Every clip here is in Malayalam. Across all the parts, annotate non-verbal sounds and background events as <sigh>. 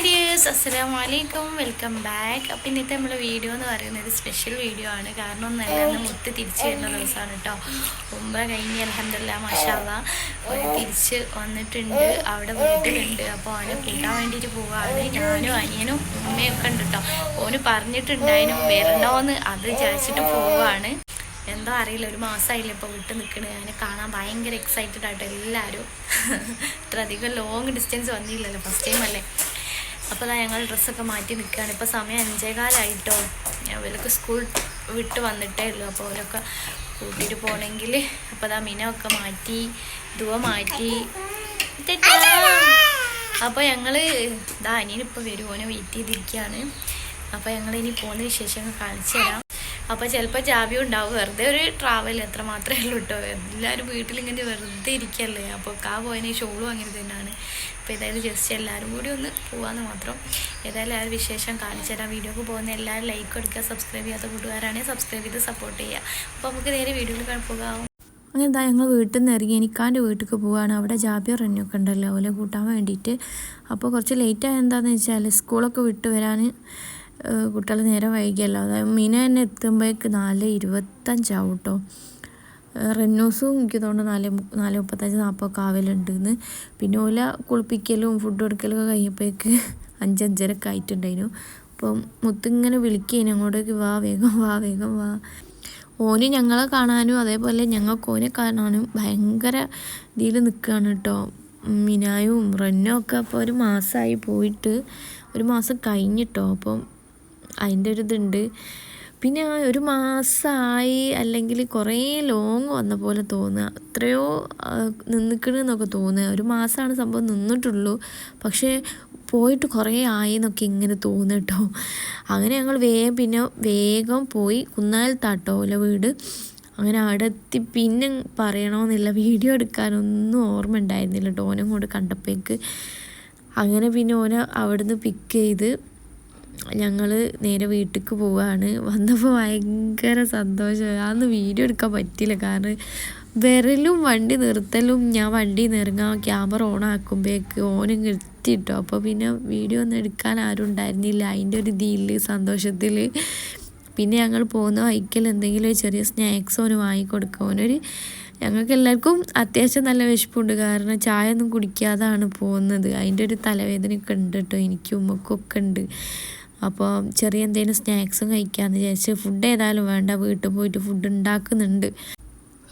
ഹായ് ഡിയേഴ്സ് അലൈക്കും വെൽക്കം ബാക്ക് അപ്പം ഇന്നത്തെ നമ്മുടെ വീഡിയോ എന്ന് പറയുന്നത് സ്പെഷ്യൽ വീഡിയോ ആണ്. കാരണം ഒന്നല്ല മുത്ത് തിരിച്ചു വരുന്ന ദിവസമാണ് കേട്ടോ ഉമ്പ കഴിഞ്ഞ് അലഹമില്ല മഷാല തിരിച്ച് വന്നിട്ടുണ്ട്. അവിടെ വീട്ടിലുണ്ട്. അപ്പോൾ അവനെ കൂട്ടാൻ വേണ്ടിയിട്ട് പോവുകയാണ് ഞാനും അനിയനും ഉമ്മയും ഒക്കെ ഉണ്ട് കേട്ടോ ഓന് പറഞ്ഞിട്ടുണ്ടായിരുന്നു വരണോന്ന് അത് വിചാരിച്ചിട്ട് പോവുകയാണ് എന്തോ അറിയില്ല. ഒരു മാസമായില്ല ഇപ്പോൾ വിട്ട് നിൽക്കണേ അതിനെ കാണാൻ ഭയങ്കര എക്സൈറ്റഡ് ആയിട്ട് എല്ലാവരും ഇത്ര അധികം ലോങ് ഡിസ്റ്റൻസ് വന്നില്ലല്ലോ. ഫസ്റ്റ് ടൈം അല്ലേ? അപ്പോൾ അതാ ഞങ്ങൾ ഡ്രസ്സൊക്കെ മാറ്റി നിൽക്കുകയാണ് ഇപ്പോൾ സമയം അഞ്ചേകാലായിട്ടോ. അവരൊക്കെ സ്കൂൾ വിട്ട് വന്നിട്ടേ ഉള്ളൂ. അപ്പോൾ അവരൊക്കെ കൂട്ടിയിട്ട് പോകണമെങ്കിൽ അപ്പോൾ ആ മിനൊക്കെ മാറ്റി ധുവ മാറ്റി. അപ്പോൾ ഞങ്ങൾ ഇതാ അനിയനിപ്പോൾ വരും. വെയിറ്റ് ചെയ്തിരിക്കുകയാണ് അപ്പോൾ ഞങ്ങൾ ഇനി പോകുന്ന വിശേഷങ്ങൾ കാണിച്ചു തരാം. അപ്പോൾ ചിലപ്പോൾ ജാബി ഉണ്ടാവും. വെറുതെ ഒരു ട്രാവൽ എത്ര മാത്രമേ ഉള്ളൂ കേട്ടോ എല്ലാവരും വീട്ടിലിങ്ങനെ വെറുതെ ഇരിക്കല്ലേ. അപ്പോൾ കാ പോയതിന് ഷോളും അങ്ങനെ തന്നെയാണ് അപ്പോൾ ഏതായാലും ജസ്റ്റ് എല്ലാവരും കൂടി ഒന്ന് പോകാമെന്ന് മാത്രം. ഏതായാലും ആ ഒരു വിശേഷം കാണിച്ചു തരാം. വീഡിയോക്ക് പോകുന്ന എല്ലാവരും ലൈക്ക് കൊടുക്കുക സബ്സ്ക്രൈബ് ചെയ്യാത്ത കൂട്ടുകാരാണെങ്കിൽ സബ്സ്ക്രൈബ് ചെയ്ത് സപ്പോർട്ട് ചെയ്യുക. അപ്പോൾ നമുക്ക് നേരെ വീഡിയോയിൽ പോകാം. അങ്ങനെ എന്താ ഞങ്ങൾ വീട്ടിൽ നിന്ന് ഇറങ്ങി. എനിക്കാന്റെ വീട്ടിലേക്ക് പോവുകയാണ് അവിടെ ജാബിയർ റെന്നൊക്കെ ഉണ്ടല്ലോ. അവലെ കൂട്ടാൻ വേണ്ടിയിട്ട്. അപ്പോൾ കുറച്ച് ലേറ്റ് ആയത് എന്താണെന്ന് വെച്ചാൽ സ്കൂളൊക്കെ വിട്ട് വരാൻ കുട്ടികൾ നേരെ വൈകിയല്ലോ. അതായത് മീന തന്നെ എത്തുമ്പോഴേക്ക് നാല് ഇരുപത്തഞ്ചാവും കേട്ടോ. റെന്നൂസും എനിക്ക് തോന്നുന്നു നാല് നാല് മുപ്പത്തഞ്ച് നാൽപ്പതൊക്കെ ആവലുണ്ടെന്ന്. പിന്നെ ഓല കുളിപ്പിക്കലും ഫുഡ് കൊടുക്കലൊക്കെ കഴിഞ്ഞപ്പോഴേക്ക് <laughs> അഞ്ചഞ്ചരൊക്കെ ആയിട്ടുണ്ടായിരുന്നു. അപ്പം മുത്തിങ്ങനെ വിളിക്കുകയും അങ്ങോട്ടേക്ക് വാ വേഗം വാ വേഗം വാ. ഓന് ഞങ്ങളെ കാണാനും അതേപോലെ ഞങ്ങൾക്ക് ഓനെ കാണാനും ഭയങ്കര ഇതിൽ നിൽക്കുകയാണ് കേട്ടോ മിനായും റെന്നോ ഒക്കെ അപ്പോൾ ഒരു മാസമായി പോയിട്ട് ഒരു മാസം കഴിഞ്ഞിട്ടോ അപ്പം അതിന്റെ ഒരു ഇതുണ്ട്. പിന്നെ ആ ഒരു മാസമായി അല്ലെങ്കിൽ കുറേ ലോങ് വന്ന പോലെ തോന്നുക. എത്രയോ നിന്നിക്കണെന്നൊക്കെ തോന്നുക. ഒരു മാസമാണ് സംഭവം നിന്നിട്ടുള്ളൂ. പക്ഷേ പോയിട്ട് കുറേ ആയി എന്നൊക്കെ ഇങ്ങനെ തോന്നുന്നു കേട്ടോ അങ്ങനെ ഞങ്ങൾ വേഗം പിന്നെ വേഗം പോയി കുന്നാലത്താട്ടോ ഓല വീട്. അങ്ങനെ അവിടെ എത്തി പിന്നെ പറയണമെന്നില്ല വീഡിയോ എടുക്കാനൊന്നും ഓർമ്മ ഉണ്ടായിരുന്നില്ല കേട്ടോ കൂടെ കണ്ടപ്പോഴേക്ക് അങ്ങനെ പിന്നെ ഓനെ അവിടുന്ന് പിക്ക് ചെയ്ത് ഞങ്ങൾ നേരെ വീട്ടിലേക്ക് പോവുകയാണ് വന്നപ്പോൾ ഭയങ്കര സന്തോഷം. അന്ന് വീഡിയോ എടുക്കാൻ പറ്റില്ല കാരണം വിരലും വണ്ടി നിർത്തലും ഞാൻ വണ്ടി നിറങ്ങാൻ ക്യാമറ ഓൺ ആക്കുമ്പോഴേക്ക് ഓനും കിട്ടിയിട്ടോ അപ്പോൾ പിന്നെ വീഡിയോ ഒന്നും എടുക്കാൻ ആരും ഉണ്ടായിരുന്നില്ല. അതിന്റെ ഒരു ഇതിൽ സന്തോഷത്തിൽ പിന്നെ ഞങ്ങൾ പോകുന്ന വൈക്കൽ എന്തെങ്കിലും ചെറിയ സ്നാക്സ് ഓന് വാങ്ങിക്കൊടുക്കുക ഓനൊരു ഞങ്ങൾക്ക് എല്ലാവർക്കും അത്യാവശ്യം നല്ല വിശപ്പുണ്ട്. കാരണം ചായ ഒന്നും കുടിക്കാതാണ് പോകുന്നത്. അതിന്റെ ഒരു തലവേദനയൊക്കെ ഉണ്ട് കേട്ടോ. എനിക്കും ഉമ്മക്കൊക്കെ ഉണ്ട്. അപ്പോൾ ചെറിയ എന്തെങ്കിലും സ്നാക്സും കഴിക്കാമെന്ന് വിചാരിച്ച് ഫുഡ് ഏതായാലും വേണ്ട വീട്ടിൽ പോയിട്ട് ഫുഡ് ഉണ്ടാക്കുന്നുണ്ട്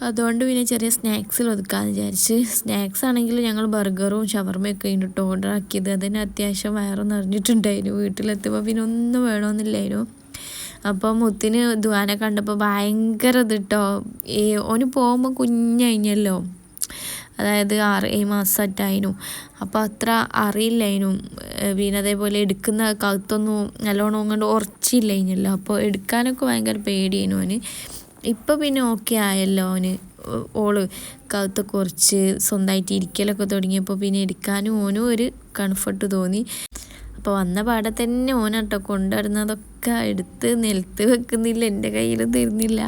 അതുകൊണ്ട് പിന്നെ ചെറിയ സ്നാക്സിൽ ഒതുക്കാമെന്ന് വിചാരിച്ച്. സ്നാക്സ് ആണെങ്കിൽ ഞങ്ങൾ ബർഗറും ഷവർമയൊക്കെ കഴിഞ്ഞിട്ട് ഓർഡർ ആക്കിയത്. അതിന് അത്യാവശ്യം വയറ് നിറഞ്ഞിട്ടുണ്ടായിരുന്നു വീട്ടിലെത്തുമ്പോൾ പിന്നെ ഒന്നും വേണമെന്നില്ലായിരുന്നു അപ്പോൾ മുത്തിന് ദ്വാനെ കണ്ടപ്പോൾ ഭയങ്കര ഇതിട്ടോ ഈ ഓന് പോകുമ്പോൾ കുഞ്ഞഴിഞ്ഞല്ലോ അതായത് ആറ് ഏഴ് മാസമായിട്ടായിരുന്നു അപ്പോൾ അത്ര അറിയില്ലായിരുന്നു പിന്നെ അതേപോലെ എടുക്കുന്ന കഴുത്തൊന്നും നല്ലോണം കൊണ്ട് ഉറച്ചില്ലായിരുന്നല്ലോ അപ്പോൾ എടുക്കാനൊക്കെ ഭയങ്കര പേടിയായിരുന്നു അവന് ഇപ്പോൾ പിന്നെ ഓക്കെ ആയല്ലോ അവന് ഓൾ കഴുത്ത് കുറച്ച് സ്വന്തമായിട്ട് ഇരിക്കലൊക്കെ തുടങ്ങിയപ്പോൾ പിന്നെ എടുക്കാനും ഓനും ഒരു കംഫർട്ട് തോന്നി. അപ്പോൾ വന്ന പാടെ തന്നെ ഓനാട്ടോ കൊണ്ടുവരുന്നതൊക്കെ എടുത്ത് നിലത്ത് വെക്കുന്നില്ല. എന്റെ കയ്യിൽ തരുന്നില്ല.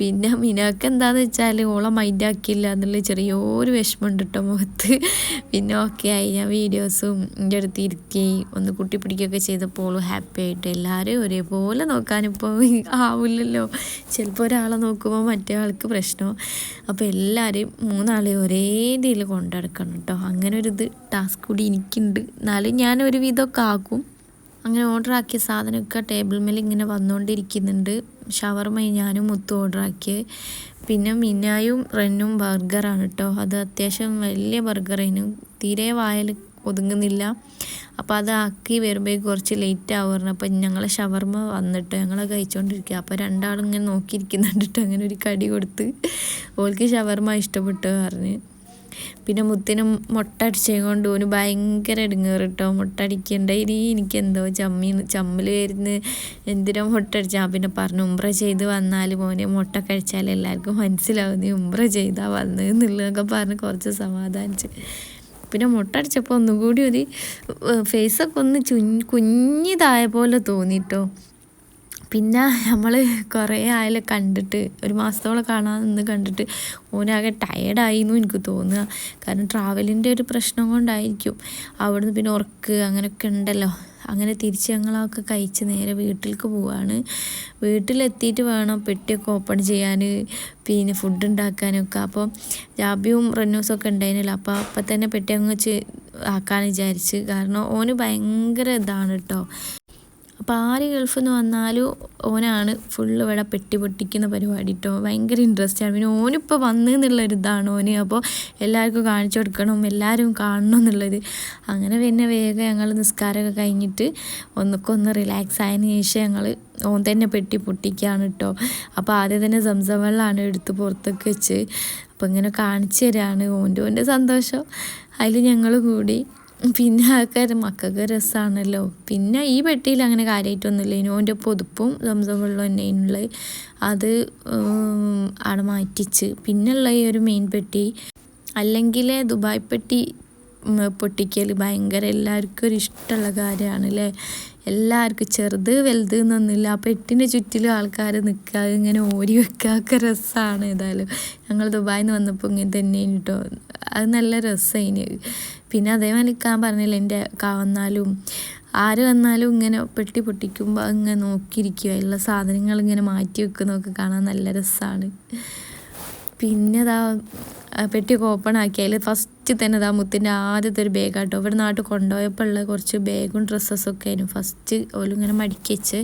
പിന്നെ മിനാക്ക് എന്താന്ന് വെച്ചാൽ ഓളെ മൈൻഡാക്കിയില്ല എന്നുള്ള ചെറിയൊരു വിഷമമുണ്ട് കേട്ടോ മുഖത്ത്. പിന്നെ ഓക്കെ ആയി ഞാൻ വീഡിയോസും എന്റെ അടുത്ത് ഇരിക്കുകയും ഒന്ന് കുട്ടി പിടിക്കുകയൊക്കെ ചെയ്തപ്പോൾ ഹാപ്പി ആയിട്ട് എല്ലാവരും ഒരേപോലെ നോക്കാനിപ്പോൾ ആവില്ലല്ലോ. ചിലപ്പോൾ ഒരാളെ നോക്കുമ്പോൾ മറ്റേ ആൾക്ക് പ്രശ്നം. അപ്പോൾ എല്ലാവരെയും മൂന്നാളെ ഒരേ രീതിയിൽ കൊണ്ടുനടക്കണം കേട്ടോ അങ്ങനെ ഒരു ഇത് ടാസ്ക് കൂടി എനിക്കുണ്ട്. എന്നാലും ഞാൻ ഒരു വിധമൊക്കെ ആക്കും. അങ്ങനെ ഓർഡർ ആക്കിയ സാധനമൊക്കെ ടേബിൾ മേൽ ഇങ്ങനെ വന്നുകൊണ്ടിരിക്കുന്നുണ്ട് ഷവർമ ഞാനും മുത്തും ഓർഡർ ആക്കിയത് പിന്നെ മിനായും റെന്നും ബർഗറാണ് കേട്ടോ അത് അത്യാവശ്യം വലിയ ബർഗറായിരുന്നു തീരെ വായൽ ഒതുങ്ങുന്നില്ല. അപ്പോൾ അത് ആക്കി വരുമ്പോഴേക്ക് കുറച്ച് ലേറ്റ് ആവുമായിരുന്നു അപ്പോൾ ഞങ്ങൾ ഷവർമ വന്നിട്ട് ഞങ്ങൾ കഴിച്ചുകൊണ്ടിരിക്കുക അപ്പോൾ രണ്ടാളും ഇങ്ങനെ നോക്കിയിരിക്കുന്നുണ്ട് അങ്ങനെ ഒരു കടി കൊടുത്ത്. ഓൾക്ക് ഷവർമ ഇഷ്ടപ്പെട്ടു പറഞ്ഞ്. പിന്നെ മുത്തിന് മുട്ട അടിച്ചത് കൊണ്ട് ഓന് ഭയങ്കര ഇടുങ്ങേറ് കേട്ടോ മുട്ട അടിക്കണ്ട ഇനി എനിക്ക് എന്തോ ചമ്മി ചമ്മൽ വരുന്ന് എന്തിനോ മുട്ട അടിച്ചാൽ പിന്നെ പറഞ്ഞു ഉംറ ചെയ്ത് വന്നാൽ മോനെ മുട്ട കഴിച്ചാൽ എല്ലാവർക്കും മനസ്സിലാവും നീ ഉംറ ചെയ്താ വന്നത് എന്നുള്ളതൊക്കെ പറഞ്ഞ് കുറച്ച് സമാധാനിച്ച്. പിന്നെ മുട്ട അടിച്ചപ്പോൾ ഒന്നും കൂടി ഒരു ഫേസൊക്കെ ഒന്ന് ചുഞ്ഞ് കുഞ്ഞിതായ പോലെ തോന്നിട്ടോ. പിന്നെ നമ്മൾ കുറേ ആയാലും കണ്ടിട്ട് ഒരു മാസത്തോളം കാണാൻ നിന്ന് കണ്ടിട്ട് ഓനാകെ ടയേർഡായിരുന്നു എനിക്ക് തോന്നുക. കാരണം ട്രാവലിന്റെ ഒരു പ്രശ്നം കൊണ്ടായിരിക്കും. അവിടുന്ന് പിന്നെ ഉറക്ക് അങ്ങനെയൊക്കെ ഉണ്ടല്ലോ. അങ്ങനെ തിരിച്ച് ഞങ്ങളൊക്കെ കഴിച്ച് നേരെ വീട്ടിലേക്ക് പോവാണ്. വീട്ടിലെത്തിയിട്ട് വേണം പെട്ടിയൊക്കെ ഓപ്പൺ ചെയ്യാൻ പിന്നെ ഫുഡ് ഉണ്ടാക്കാനൊക്കെ. അപ്പോൾ ജാബിയും റന്നൂസും ഒക്കെ ഉണ്ടായിരുന്നില്ല. അപ്പോൾ അപ്പം തന്നെ പെട്ടി അങ്ങ് വെച്ച് ആക്കാൻ വിചാരിച്ച്. കാരണം ഓന് ഭയങ്കര ഇതാണ് കേട്ടോ ആര് ഗൾഫിൽ നിന്ന് വന്നാലും ഓനാണ് ഫുള്ള് ഇവിടെ പെട്ടി പൊട്ടിക്കുന്ന പരിപാടി കേട്ടോ ഭയങ്കര ഇൻട്രസ്റ്റ് ആണ്. പിന്നെ ഓനിപ്പോൾ വന്നു എന്നുള്ളൊരു ഇതാണ് ഓന്. അപ്പോൾ എല്ലാവർക്കും കാണിച്ചു കൊടുക്കണം എല്ലാവരും കാണണം എന്നുള്ളത് അങ്ങനെ പിന്നെ വേഗം ഞങ്ങൾ നിസ്കാരമൊക്കെ കഴിഞ്ഞിട്ട് ഒന്നൊക്കെ റിലാക്സ് ആയതിനു ശേഷം ഞങ്ങൾ ഓൻ തന്നെ പെട്ടി പൊട്ടിക്കുകയാണ് കേട്ടോ അപ്പോൾ ആദ്യം തന്നെ സംസം എടുത്ത് പുറത്തൊക്കെ വെച്ച്. അപ്പോൾ ഇങ്ങനെ കാണിച്ചു തരാണ് ഓന്റെ ഓന്റെ സന്തോഷം. അതിൽ ഞങ്ങൾ കൂടി പിന്നെ ആൾക്കാർ മക്കൾക്ക് രസമാണല്ലോ പിന്നെ ഈ പെട്ടിയിൽ അങ്ങനെ കാര്യമായിട്ടൊന്നുമില്ല ഇനി ഓന്റെ പൊതുപ്പും സംസം വെള്ളം തന്നെയാണുള്ളത്. അത് അവിടെ മാറ്റിച്ച്. പിന്നെയുള്ള ഈ ഒരു മെയിൻ പെട്ടി. അല്ലെങ്കിൽ ദുബായ് പെട്ടി പൊട്ടിക്കൽ ഭയങ്കര എല്ലാവർക്കും ഒരു ഇഷ്ടമുള്ള കാര്യമാണ് അല്ലേ എല്ലാവർക്കും ചെറുത് വലുത് എന്നൊന്നുമില്ല. ആ പെട്ടിന്റെ ചുറ്റിലും ആൾക്കാർ നിൽക്കുക ഇങ്ങനെ ഓരി വെക്കുക രസമാണ് ഏതായാലും. ഞങ്ങൾ ദുബായിൽ നിന്ന് വന്നപ്പോൾ ഇങ്ങനെ തന്നെ കേട്ടോ. അത് നല്ല രസമായിന്. പിന്നെ അതേമാതിരി നിൽക്കാൻ പറഞ്ഞില്ല എന്റെ വന്നാലും ആര് വന്നാലും ഇങ്ങനെ പെട്ടി പൊട്ടിക്കുമ്പോൾ ഇങ്ങനെ നോക്കിയിരിക്കുക. എല്ലാ സാധനങ്ങൾ ഇങ്ങനെ മാറ്റി വെക്കുന്നതൊക്കെ കാണാൻ നല്ല രസമാണ്. പിന്നെ അതാ പെട്ടിയൊക്കെ ഓപ്പൺ ആക്കി അതിൽ ഫസ്റ്റ് തന്നെ അതാ മുത്തിന്റെ ആദ്യത്തെ ഒരു ബാഗ് ആട്ടോ. ഇവിടെ നാട്ടിൽ കൊണ്ടുപോയപ്പോൾ ഉള്ള കുറച്ച് ബാഗും ഡ്രസ്സസ്സൊക്കെ ആയിരുന്നു. ഫസ്റ്റ് ഓലും മടക്കി വെച്ച്.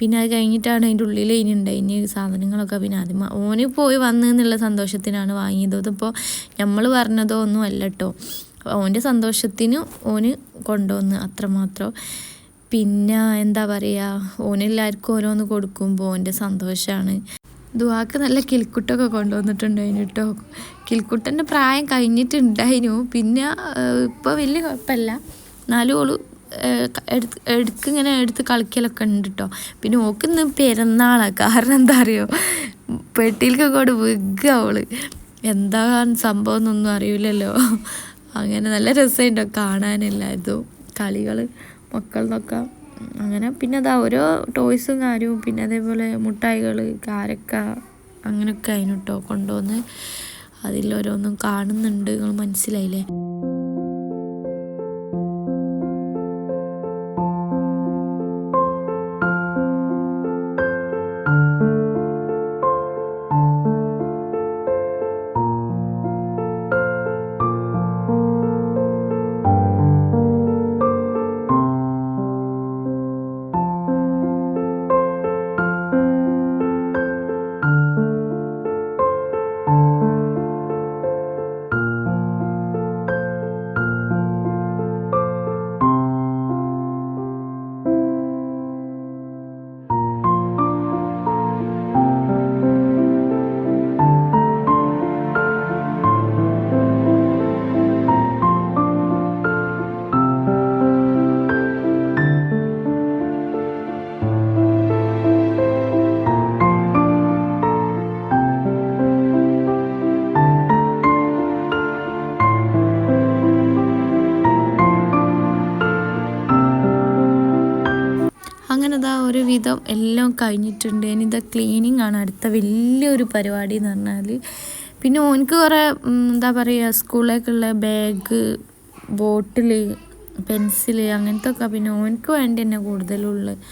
പിന്നെ അത് കഴിഞ്ഞിട്ടാണ് അതിന്റെ ഉള്ളിൽ ഇനി ഉണ്ടായിന് സാധനങ്ങളൊക്കെ. പിന്നെ ആദ്യം ഓന് പോയി വന്നു എന്നുള്ള സന്തോഷത്തിനാണ് വാങ്ങിയത്. അതിപ്പോൾ നമ്മൾ പറഞ്ഞതോ ഒന്നും അല്ല കേട്ടോ ഓന്റെ സന്തോഷത്തിന് ഓന് കൊണ്ടുവന്ന് അത്രമാത്രം. പിന്നെ എന്താ പറയുക ഓനെല്ലാവർക്കും ഓരോന്ന് കൊടുക്കുമ്പോൾ ഓന്റെ സന്തോഷമാണ് ദുവാക്ക് നല്ല കിൽക്കുട്ടൊക്കെ കൊണ്ടുവന്നിട്ടുണ്ടായിരുന്നു കേട്ടോ കിൽക്കുട്ടന്റെ പ്രായം കഴിഞ്ഞിട്ടുണ്ടായിരുന്നു. പിന്നെ ഇപ്പോൾ വലിയ കുഴപ്പമില്ല. എന്നാലും ഓൾ എടുത്ത് എടുക്ക് ഇങ്ങനെ എടുത്ത് കളിക്കലൊക്കെ ഉണ്ട് കേട്ടോ പിന്നെ ഓക്കിന്ന് പെരുന്നാളാണ് കാരണം എന്താ അറിയോ? പെട്ടിയിലേക്ക് കൂടെ വിൽക്കുക അവൾ. എന്താ സംഭവം എന്നൊന്നും അറിയില്ലല്ലോ. അങ്ങനെ നല്ല രസമുണ്ടോ കാണാനെല്ലാതും കളികൾ മക്കളെന്നൊക്കെ. അങ്ങനെ പിന്നെ അതാ ഓരോ ടോയ്സും കാര്യവും പിന്നെ അതേപോലെ മുട്ടായികൾ കാരക്ക അങ്ങനെയൊക്കെ അതിനുട്ടോ കൊണ്ടുവന്ന്. അതിലോരോന്നും കാണുന്നുണ്ട്. നിങ്ങൾ മനസ്സിലായില്ലേ? ഇതാ വിധം എല്ലാം കഴിഞ്ഞിട്ടുണ്ട്. ഇനി ഇതാ ക്ലീനിങ് ആണ് അടുത്ത വലിയൊരു പരിപാടി എന്ന് പറഞ്ഞാൽ പിന്നെ ഓനക്ക് കുറേ എന്താ പറയുക സ്കൂളിലേക്കുള്ള ബാഗ് ബോട്ടിൽ പെൻസിൽ അങ്ങനത്തെ ഒക്കെ പിന്നെ ഓനക്ക് വേണ്ടി തന്നെ കൂടുതലുള്ളത്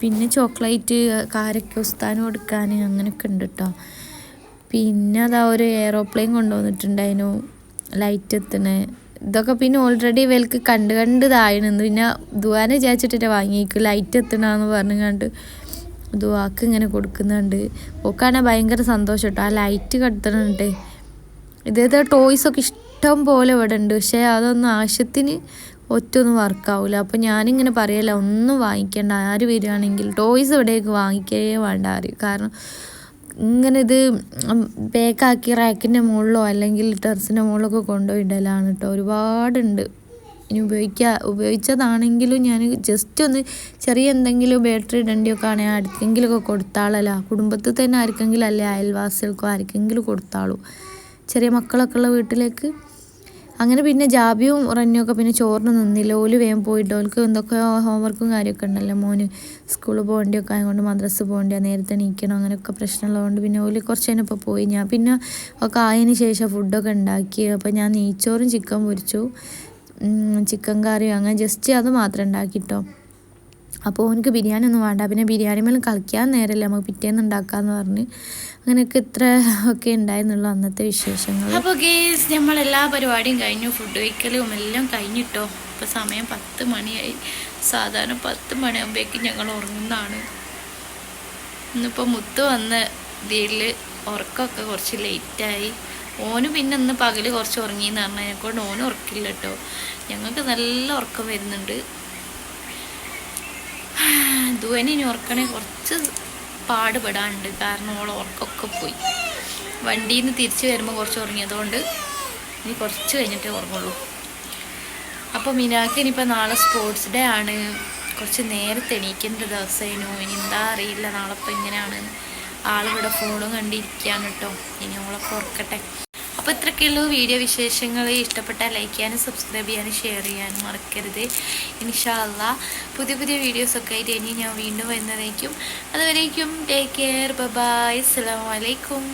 പിന്നെ ചോക്ലേറ്റ് കാരക്ക ഉസ്താനം കൊടുക്കാൻ അങ്ങനെയൊക്കെ ഉണ്ട് കേട്ടോ പിന്നെ അതാ ഒരു എയറോപ്ലെയിൻ കൊണ്ടുവന്നിട്ടുണ്ടായിരുന്നു ലൈറ്റ് എത്തണേ. ഇതൊക്കെ പിന്നെ ഓൾറെഡി ഇവൽക്ക് കണ്ട് കണ്ട് താഴെന്ന് പിന്നെ ദുവാന വിചാരിച്ചിട്ട് വാങ്ങിയേക്കും. ലൈറ്റ് എത്തണമെന്ന് പറഞ്ഞു കണ്ട് ദുവാക്ക് ഇങ്ങനെ കൊടുക്കുന്നുണ്ട്. ഓക്കാണെ ഭയങ്കര സന്തോഷം കേട്ടോ ആ ലൈറ്റ് കടത്തണുണ്ട്. ഇതേതാ ടോയ്സൊക്കെ ഇഷ്ടം പോലെ ഇവിടെ ഉണ്ട്. പക്ഷേ അതൊന്നും ആവശ്യത്തിന് ഒറ്റൊന്നും വർക്കാവില്ല അപ്പോൾ ഞാനിങ്ങനെ പറയല്ല ഒന്നും വാങ്ങിക്കേണ്ട. ആര് വരികയാണെങ്കിൽ ടോയ്സ് ഇവിടേക്ക് വാങ്ങിക്കേ വേണ്ട. ആര് കാരണം ഇങ്ങനെ ഇത് പാക്കാക്കി റാക്കിന്റെ മുകളിലോ അല്ലെങ്കിൽ ടെറസിന്റെ മുകളിലൊക്കെ കൊണ്ടുപോയിടലാണ് കേട്ടോ ഒരുപാടുണ്ട്. ഇനി ഉപയോഗിക്കുക ഉപയോഗിച്ചതാണെങ്കിലും ഞാൻ ജസ്റ്റ് ഒന്ന് ചെറിയ എന്തെങ്കിലും ബാറ്ററി ഇടേണ്ടിയൊക്കെ ആണെങ്കിൽ ആർക്കെങ്കിലുമൊക്കെ കൊടുത്താളല്ല. കുടുംബത്തിൽ തന്നെ ആർക്കെങ്കിലും അല്ലേ അയൽവാസികൾക്കോ ആർക്കെങ്കിലും കൊടുത്താളൂ. ചെറിയ മക്കളൊക്കെ ഉള്ള വീട്ടിലേക്ക് അങ്ങനെ പിന്നെ ജാബിയും റന്നിയൊക്കെ പിന്നെ ചോറിന് നിന്നില്ല. ഓൽ വേഗം പോയിട്ട് ഓൾക്ക് എന്തൊക്കെ ഹോംവർക്കും കാര്യമൊക്കെ ഉണ്ടല്ലോ. മോന് സ്കൂളിൽ പോകേണ്ടിയൊക്കെ ആയതുകൊണ്ട് മദ്രസ് പോകേണ്ടി നേരത്തെ നീക്കണം അങ്ങനെയൊക്കെ പ്രശ്നമുള്ളതുകൊണ്ട് പിന്നെ ഓൽ കുറച്ച് കഴിഞ്ഞപ്പോൾ പോയി. ഞാൻ പിന്നെ ഒക്കെ ആയതിന് ശേഷം ഫുഡൊക്കെ ഉണ്ടാക്കി. അപ്പോൾ ഞാൻ നെയ്ച്ചോറും ചിക്കൻ പൊരിച്ചു. ചിക്കൻ കറിയും അങ്ങനെ ജസ്റ്റ് അത് മാത്രം ഉണ്ടാക്കിട്ടോ. അപ്പോൾ ഓനക്ക് ബിരിയാണി ഒന്നും വേണ്ട. പിന്നെ ബിരിയാണി മേലും കളിക്കാൻ നേരമല്ല നമുക്ക് പിറ്റേന്ന് ഉണ്ടാക്കാന്ന് പറഞ്ഞ് അങ്ങനെയൊക്കെ ഇത്ര ഒക്കെ ഉണ്ടായിരുന്നുള്ളു അന്നത്തെ വിശേഷങ്ങൾ. അപ്പോൾ ഗേസ് നമ്മൾ എല്ലാ പരിപാടിയും കഴിഞ്ഞു. ഫുഡ് കഴിക്കലും എല്ലാം കഴിഞ്ഞിട്ടോ. ഇപ്പോൾ സമയം പത്ത് മണിയായി. സാധാരണ പത്ത് മണിയാകുമ്പോഴേക്കും ഞങ്ങൾ ഉറങ്ങുന്നതാണ്. ഇന്നിപ്പോൾ മുത്ത് വന്ന ഇതിൽ ഉറക്കമൊക്കെ കുറച്ച് ലേറ്റായി ഓന് പിന്നെ ഇന്ന് പകൽ കുറച്ച് ഉറങ്ങിയെന്ന് പറഞ്ഞാൽ ഞങ്ങൾക്കൊണ്ട് ഓന് ഉറക്കില്ല കേട്ടോ ഞങ്ങൾക്ക് നല്ല ഉറക്കം വരുന്നുണ്ട്. ധുവനെ ഇനി ഓർക്കണേ കുറച്ച് പാടുപെടാനുണ്ട്. കാരണം ഓൾ ഉറക്കമൊക്കെ പോയി. വണ്ടിയിൽ നിന്ന് തിരിച്ചു വരുമ്പോൾ കുറച്ച് ഉറങ്ങിയതുകൊണ്ട് ഇനി കുറച്ച് കഴിഞ്ഞിട്ടേ ഉറങ്ങുള്ളൂ. അപ്പോൾ മിനാക്ക് ഇനിയിപ്പോൾ നാളെ സ്പോർട്സ് ഡേ ആണ്. കുറച്ച് നേരത്തെ എണീക്കേണ്ട ദിവസമായിരുന്നു ഇനി എന്താ അറിയില്ല. നാളെ ഇപ്പോൾ ഇങ്ങനെയാണ് ആളിവിടെ ഫോണും കണ്ടിരിക്കുകയാണ് കേട്ടോ ഇനി ഓളൊക്കെ ഉറക്കട്ടെ. അപ്പോൾ ഇത്രയൊക്കെയുള്ളൂ വീഡിയോ വിശേഷങ്ങൾ ഇഷ്ടപ്പെട്ടാൽ ലൈക്ക് ചെയ്യാനും സബ്സ്ക്രൈബ് ചെയ്യാനും ഷെയർ ചെയ്യാനും മറക്കരുത്. ഇൻഷാല്ല പുതിയ പുതിയ വീഡിയോസൊക്കെ ആയിട്ട് ഇനി ഞാൻ വീണ്ടും വരുന്നതായിരിക്കും. അതുവരേക്കും ടേക്ക് കെയർ ബബായ് അസ്സാം വലൈക്കും